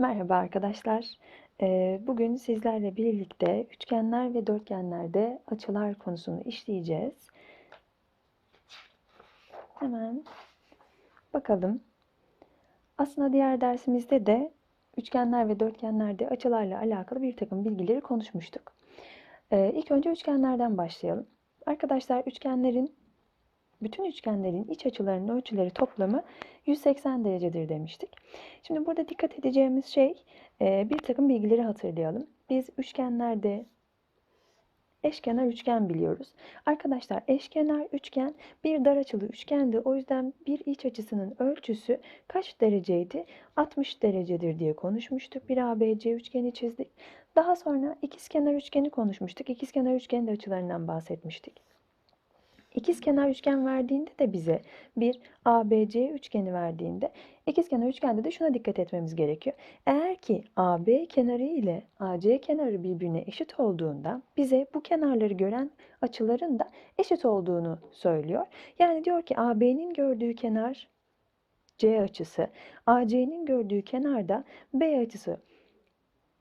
Merhaba arkadaşlar. Ee, Bugün sizlerle birlikte üçgenler ve dörtgenlerde açılar konusunu işleyeceğiz. Hemen bakalım. Aslında diğer dersimizde de üçgenler ve dörtgenlerde açılarla alakalı bir takım bilgileri konuşmuştuk. Ee, İlk önce üçgenlerden başlayalım. Arkadaşlar üçgenlerin bütün üçgenlerin iç açılarının ölçüleri toplamı 180 derecedir demiştik. Şimdi burada dikkat edeceğimiz şey e, bir takım bilgileri hatırlayalım. Biz üçgenlerde eşkenar üçgen biliyoruz. Arkadaşlar eşkenar üçgen bir dar açılı üçgendi. O yüzden bir iç açısının ölçüsü kaç dereceydi? 60 derecedir diye konuşmuştuk. Bir ABC üçgeni çizdik. Daha sonra ikizkenar üçgeni konuşmuştuk. İkizkenar üçgenin de açılarından bahsetmiştik. İkizkenar üçgen verdiğinde de bize bir ABC üçgeni verdiğinde ikizkenar üçgende de şuna dikkat etmemiz gerekiyor. Eğer ki AB kenarı ile AC kenarı birbirine eşit olduğunda bize bu kenarları gören açıların da eşit olduğunu söylüyor. Yani diyor ki AB'nin gördüğü kenar C açısı, AC'nin gördüğü kenar da B açısı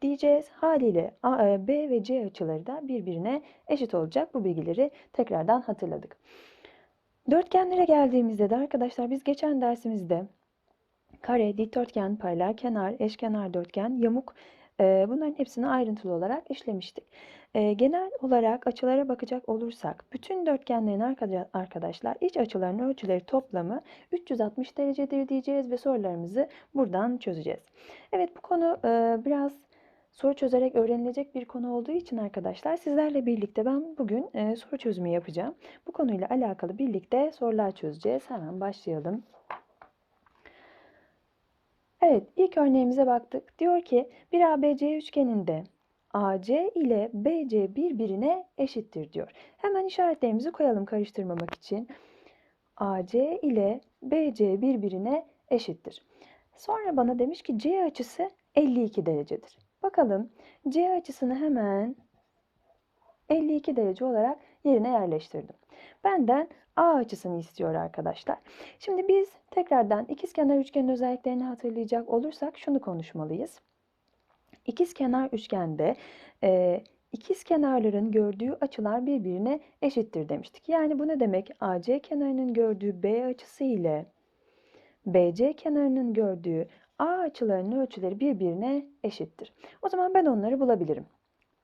diyeceğiz. Haliyle A, B ve C açıları da birbirine eşit olacak. Bu bilgileri tekrardan hatırladık. Dörtgenlere geldiğimizde de arkadaşlar biz geçen dersimizde kare, dikdörtgen, paralel kenar, eşkenar dörtgen, yamuk e, bunların hepsini ayrıntılı olarak işlemiştik. E, genel olarak açılara bakacak olursak bütün dörtgenlerin arkadaşlar iç açılarının ölçüleri toplamı 360 derecedir diyeceğiz ve sorularımızı buradan çözeceğiz. Evet bu konu e, biraz soru çözerek öğrenilecek bir konu olduğu için arkadaşlar sizlerle birlikte ben bugün e, soru çözümü yapacağım. Bu konuyla alakalı birlikte sorular çözeceğiz. Hemen başlayalım. Evet ilk örneğimize baktık. Diyor ki bir ABC üçgeninde AC ile BC birbirine eşittir diyor. Hemen işaretlerimizi koyalım karıştırmamak için. AC ile BC birbirine eşittir. Sonra bana demiş ki C açısı 52 derecedir. Bakalım C açısını hemen 52 derece olarak yerine yerleştirdim. Benden A açısını istiyor arkadaşlar. Şimdi biz tekrardan ikizkenar üçgenin özelliklerini hatırlayacak olursak şunu konuşmalıyız. İkizkenar üçgende e, ikiz kenarların gördüğü açılar birbirine eşittir demiştik. Yani bu ne demek? AC kenarının gördüğü B açısı ile BC kenarının gördüğü A açılarının ölçüleri birbirine eşittir. O zaman ben onları bulabilirim.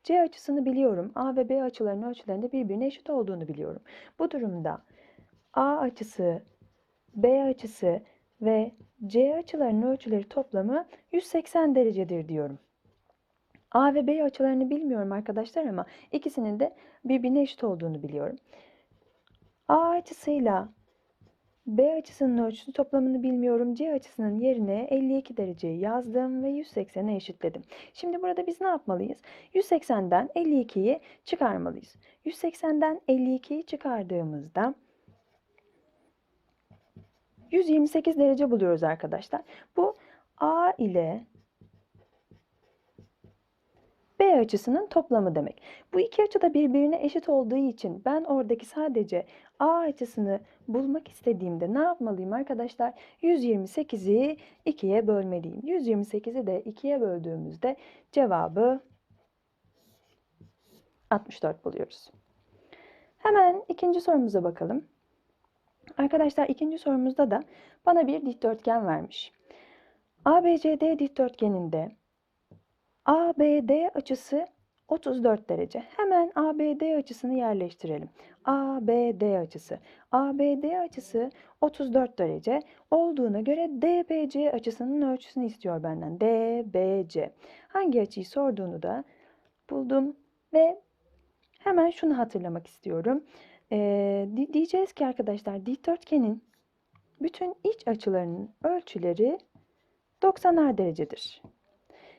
C açısını biliyorum. A ve B açılarının ölçülerinde birbirine eşit olduğunu biliyorum. Bu durumda A açısı, B açısı ve C açılarının ölçüleri toplamı 180 derecedir diyorum. A ve B açılarını bilmiyorum arkadaşlar ama ikisinin de birbirine eşit olduğunu biliyorum. A açısıyla B açısının ölçüsü toplamını bilmiyorum. C açısının yerine 52 dereceyi yazdım ve 180'e eşitledim. Şimdi burada biz ne yapmalıyız? 180'den 52'yi çıkarmalıyız. 180'den 52'yi çıkardığımızda 128 derece buluyoruz arkadaşlar. Bu A ile B açısının toplamı demek. Bu iki açı da birbirine eşit olduğu için ben oradaki sadece A açısını bulmak istediğimde ne yapmalıyım arkadaşlar? 128'i 2'ye bölmeliyim. 128'i de 2'ye böldüğümüzde cevabı 64 buluyoruz. Hemen ikinci sorumuza bakalım. Arkadaşlar ikinci sorumuzda da bana bir dikdörtgen vermiş. ABCD dikdörtgeninde ABD açısı 34 derece. Hemen ABD açısını yerleştirelim. ABD açısı. ABD açısı 34 derece olduğuna göre DBC açısının ölçüsünü istiyor benden. DBC. Hangi açıyı sorduğunu da buldum ve hemen şunu hatırlamak istiyorum. Ee, diyeceğiz ki arkadaşlar dikdörtgenin bütün iç açılarının ölçüleri 90'ar derecedir.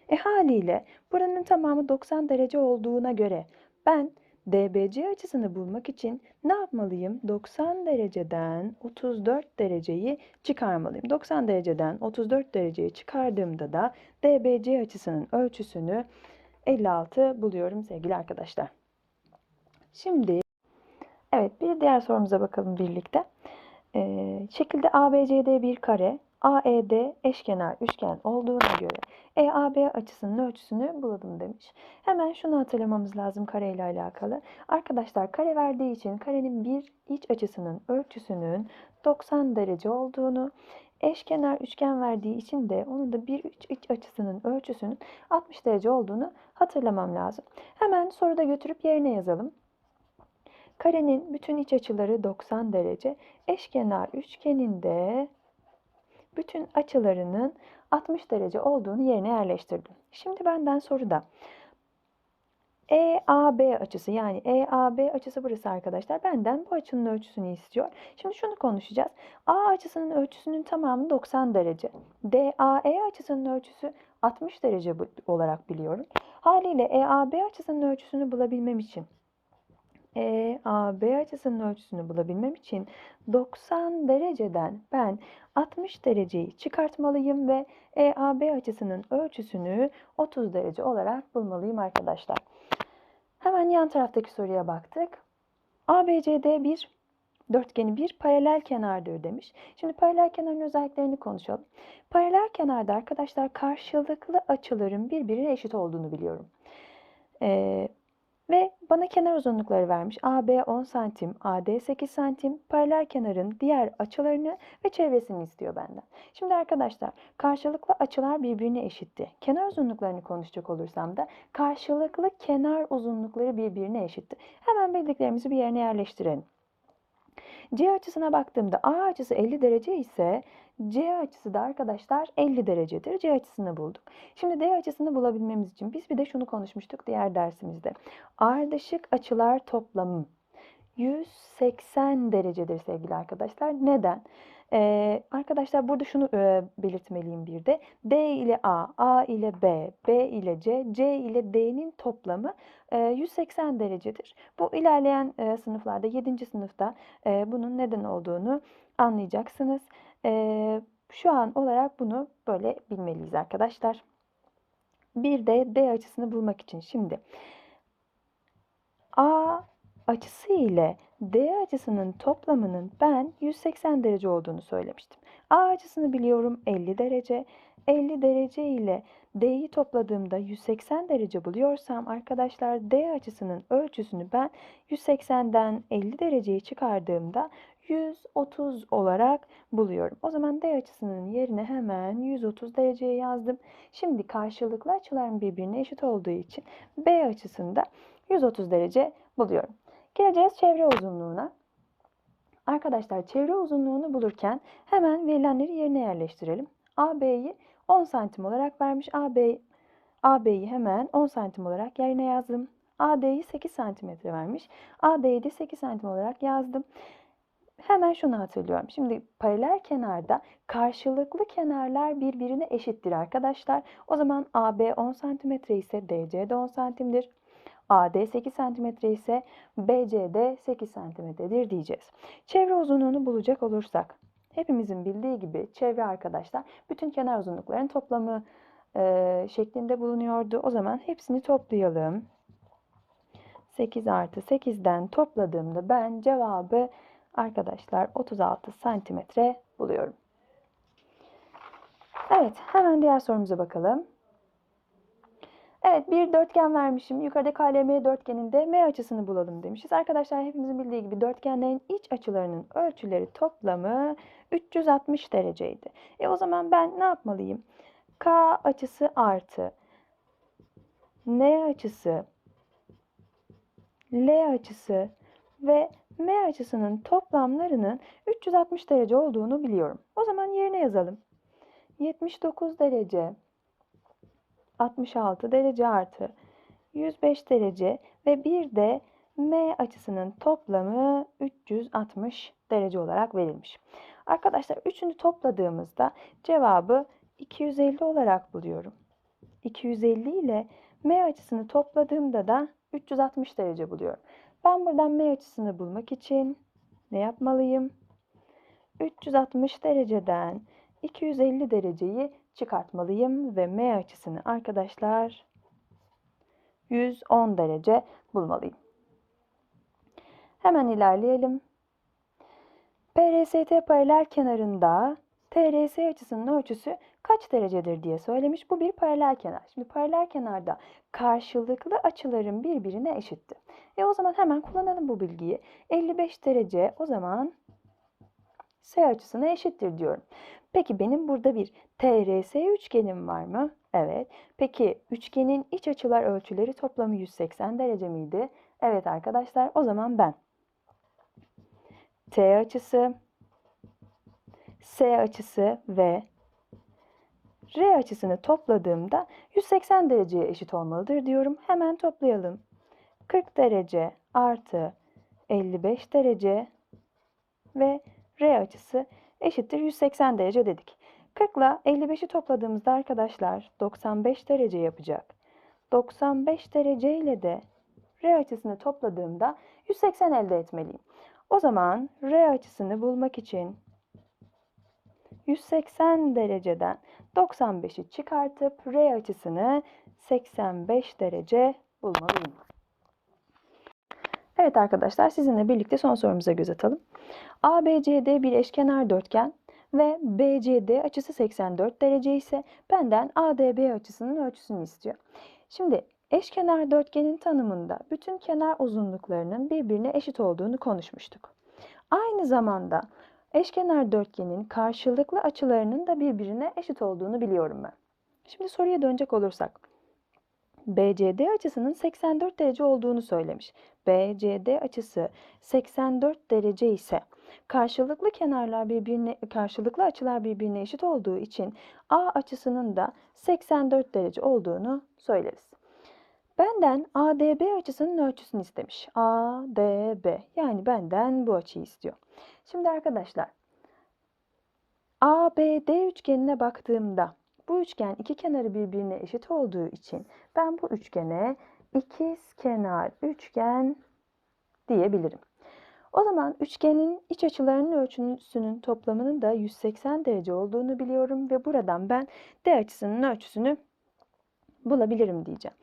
E haliyle buranın tamamı 90 derece olduğuna göre ben DBC açısını bulmak için ne yapmalıyım? 90 dereceden 34 dereceyi çıkarmalıyım. 90 dereceden 34 dereceyi çıkardığımda da DBC açısının ölçüsünü 56 buluyorum sevgili arkadaşlar. Şimdi evet bir diğer sorumuza bakalım birlikte. Ee, şekilde ABCD bir kare. AED eşkenar üçgen olduğuna göre EAB açısının ölçüsünü bulalım demiş. Hemen şunu hatırlamamız lazım kare ile alakalı. Arkadaşlar kare verdiği için karenin bir iç açısının ölçüsünün 90 derece olduğunu, eşkenar üçgen verdiği için de onun da bir iç, iç açısının ölçüsünün 60 derece olduğunu hatırlamam lazım. Hemen soruda götürüp yerine yazalım. Karenin bütün iç açıları 90 derece. Eşkenar üçgenin de bütün açılarının 60 derece olduğunu yerine yerleştirdim. Şimdi benden soruda EAB açısı yani EAB açısı burası arkadaşlar. Benden bu açının ölçüsünü istiyor. Şimdi şunu konuşacağız. A açısının ölçüsünün tamamı 90 derece. DAE açısının ölçüsü 60 derece olarak biliyorum. Haliyle EAB açısının ölçüsünü bulabilmem için EAB açısının ölçüsünü bulabilmem için 90 dereceden ben 60 dereceyi çıkartmalıyım ve EAB açısının ölçüsünü 30 derece olarak bulmalıyım arkadaşlar. Hemen yan taraftaki soruya baktık. ABCD bir dörtgeni bir paralel kenardır demiş. Şimdi paralel kenarın özelliklerini konuşalım. Paralel kenarda arkadaşlar karşılıklı açıların birbirine eşit olduğunu biliyorum. Ee, ve bana kenar uzunlukları vermiş. AB 10 santim, AD 8 santim. Paralel kenarın diğer açılarını ve çevresini istiyor benden. Şimdi arkadaşlar karşılıklı açılar birbirine eşitti. Kenar uzunluklarını konuşacak olursam da karşılıklı kenar uzunlukları birbirine eşitti. Hemen bildiklerimizi bir yerine yerleştirelim. C açısına baktığımda A açısı 50 derece ise C açısı da arkadaşlar 50 derecedir. C açısını bulduk. Şimdi D açısını bulabilmemiz için biz bir de şunu konuşmuştuk diğer dersimizde. Ardışık açılar toplamı 180 derecedir sevgili arkadaşlar. Neden? Ee, arkadaşlar burada şunu e, belirtmeliyim bir de. D ile A, A ile B, B ile C, C ile D'nin toplamı e, 180 derecedir. Bu ilerleyen e, sınıflarda 7. sınıfta e, bunun neden olduğunu anlayacaksınız. E, şu an olarak bunu böyle bilmeliyiz arkadaşlar. Bir de D açısını bulmak için şimdi A açısı ile D açısının toplamının ben 180 derece olduğunu söylemiştim. A açısını biliyorum 50 derece. 50 derece ile D'yi topladığımda 180 derece buluyorsam arkadaşlar D açısının ölçüsünü ben 180'den 50 dereceyi çıkardığımda 130 olarak buluyorum. O zaman D açısının yerine hemen 130 dereceye yazdım. Şimdi karşılıklı açıların birbirine eşit olduğu için B açısında 130 derece buluyorum. Geleceğiz çevre uzunluğuna. Arkadaşlar çevre uzunluğunu bulurken hemen verilenleri yerine yerleştirelim. AB'yi 10 santim olarak vermiş. AB AB'yi hemen 10 santim olarak yerine yazdım. AD'yi 8 santimetre vermiş. AD'yi de 8 santim olarak yazdım. Hemen şunu hatırlıyorum. Şimdi paralel kenarda karşılıklı kenarlar birbirine eşittir arkadaşlar. O zaman AB 10 santimetre ise DC de 10 santimdir. AD 8 cm ise BCD 8 cm'dir diyeceğiz. Çevre uzunluğunu bulacak olursak hepimizin bildiği gibi çevre arkadaşlar bütün kenar uzunlukların toplamı e, şeklinde bulunuyordu. O zaman hepsini toplayalım. 8 artı 8'den topladığımda ben cevabı arkadaşlar 36 santimetre buluyorum. Evet hemen diğer sorumuza bakalım. Evet bir dörtgen vermişim. Yukarıda KLM dörtgeninde M açısını bulalım demişiz. Arkadaşlar hepimizin bildiği gibi dörtgenlerin iç açılarının ölçüleri toplamı 360 dereceydi. E o zaman ben ne yapmalıyım? K açısı artı N açısı L açısı ve M açısının toplamlarının 360 derece olduğunu biliyorum. O zaman yerine yazalım. 79 derece 66 derece artı 105 derece ve bir de M açısının toplamı 360 derece olarak verilmiş. Arkadaşlar üçünü topladığımızda cevabı 250 olarak buluyorum. 250 ile M açısını topladığımda da 360 derece buluyorum. Ben buradan M açısını bulmak için ne yapmalıyım? 360 dereceden 250 dereceyi çıkartmalıyım ve M açısını arkadaşlar 110 derece bulmalıyım. Hemen ilerleyelim. PRST paralel kenarında TRS açısının ölçüsü kaç derecedir diye söylemiş. Bu bir paralel kenar. Şimdi paralel kenarda karşılıklı açıların birbirine eşitti. E o zaman hemen kullanalım bu bilgiyi. 55 derece o zaman S açısına eşittir diyorum. Peki benim burada bir TRS üçgenim var mı? Evet. Peki üçgenin iç açılar ölçüleri toplamı 180 derece miydi? Evet arkadaşlar. O zaman ben T açısı, S açısı ve R açısını topladığımda 180 dereceye eşit olmalıdır diyorum. Hemen toplayalım. 40 derece artı 55 derece ve R açısı eşittir 180 derece dedik. 40 ile 55'i topladığımızda arkadaşlar 95 derece yapacak. 95 derece ile de R açısını topladığımda 180 elde etmeliyim. O zaman R açısını bulmak için 180 dereceden 95'i çıkartıp R açısını 85 derece bulmalıyım. Evet arkadaşlar sizinle birlikte son sorumuza göz atalım. ABCD bir eşkenar dörtgen ve BCD açısı 84 derece ise benden ADB açısının ölçüsünü istiyor. Şimdi eşkenar dörtgenin tanımında bütün kenar uzunluklarının birbirine eşit olduğunu konuşmuştuk. Aynı zamanda eşkenar dörtgenin karşılıklı açılarının da birbirine eşit olduğunu biliyorum ben. Şimdi soruya dönecek olursak. BCD açısının 84 derece olduğunu söylemiş. BCD açısı 84 derece ise karşılıklı kenarlar birbirine karşılıklı açılar birbirine eşit olduğu için A açısının da 84 derece olduğunu söyleriz. Benden ADB açısının ölçüsünü istemiş. ADB yani benden bu açıyı istiyor. Şimdi arkadaşlar ABD üçgenine baktığımda bu üçgen iki kenarı birbirine eşit olduğu için ben bu üçgene ikiz kenar üçgen diyebilirim. O zaman üçgenin iç açılarının ölçüsünün toplamının da 180 derece olduğunu biliyorum ve buradan ben D açısının ölçüsünü bulabilirim diyeceğim.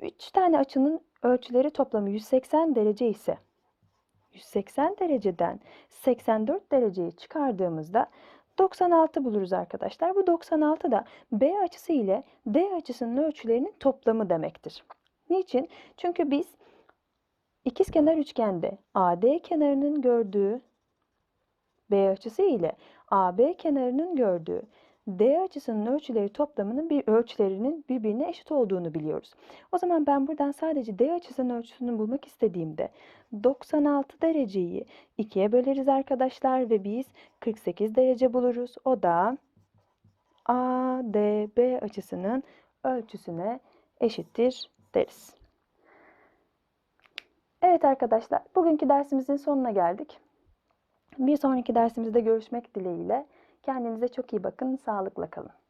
3 tane açının ölçüleri toplamı 180 derece ise 180 dereceden 84 dereceyi çıkardığımızda 96 buluruz arkadaşlar. Bu 96 da B açısı ile D açısının ölçülerinin toplamı demektir. Niçin? Çünkü biz ikizkenar üçgende AD kenarının gördüğü B açısı ile AB kenarının gördüğü D açısının ölçüleri toplamının bir ölçülerinin birbirine eşit olduğunu biliyoruz. O zaman ben buradan sadece D açısının ölçüsünü bulmak istediğimde 96 dereceyi 2'ye böleriz arkadaşlar ve biz 48 derece buluruz. O da ADB açısının ölçüsüne eşittir deriz. Evet arkadaşlar, bugünkü dersimizin sonuna geldik. Bir sonraki dersimizde görüşmek dileğiyle. Kendinize çok iyi bakın, sağlıkla kalın.